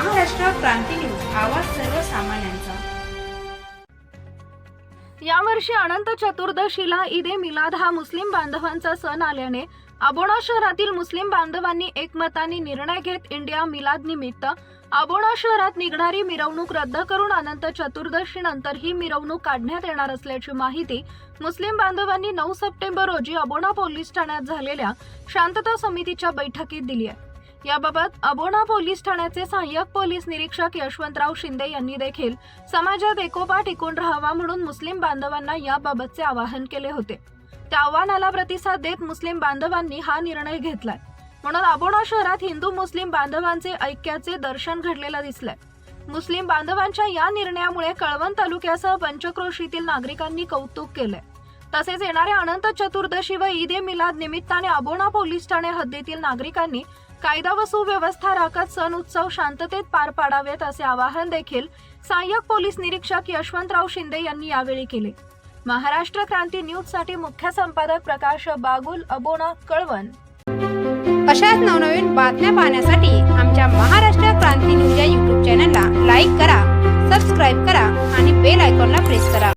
क्रांती news आवाज सर्वसामान्यांचा. यावर्षी अनंत चतुर्दशीला ईद ए मिलाद हा मुस्लिम बांधवांचा सण आल्याने अबोणा शहरातील मुस्लिम बांधवांनी एकमताने निर्णय घेत इंडिया मिलाद निमित्त अबोणा शहरात निघणारी मिरवणूक रद्द करून अनंत चतुर्दशी नंतर ही मिरवणूक काढण्यात येणार असल्याची माहिती मुस्लिम बांधवांनी नऊ सप्टेंबर रोजी अबोणा पोलीस ठाण्यात झालेल्या शांतता समितीच्या बैठकीत दिली आहे. याबाबत अबोणा पोलीस ठाण्याचे सहाय्यक पोलीस निरीक्षक यशवंतराव शिंदे यांनी देखील समाजात एकोपा टिकून राहावा म्हणून मुस्लिम बांधवांना याबाबतचे आवाहन केले होते. त्या आव्हानाला प्रतिसाद देत मुस्लिम बांधवांनी हा निर्णय घेतलाय. म्हणून अबोणा शहरात हिंदू मुस्लिम बांधवांचे ऐक्याचे दर्शन घडलेलं दिसलंय. मुस्लिम बांधवांच्या या निर्णयामुळे कळवण तालुक्यासह पंचक्रोशीतील नागरिकांनी कौतुक केलंय. तसेच येणाऱ्या अनंत चतुर्दशी व ईद ए मिलाद निमित्ताने अबोणा पोलीस ठाणे हद्दीतील नागरिकांनी कायदा व सुव्यवस्था राखत सण उत्सव शांततेत पार पाडावेत असे आवाहन देखील सहाय्यक पोलीस निरीक्षक यशवंतराव शिंदे यांनी यावेळी केले. महाराष्ट्र क्रांती न्यूजसाठी मुख्य संपादक प्रकाश बागुल अबोणा कळवण. अशाच नवनवीन बातम्या पाहण्यासाठी आमच्या महाराष्ट्र क्रांती न्यूज या यूट्यूब चॅनलला लाईक करा सबस्क्राईब करा आणि बेल आयकॉनला प्रेस करा.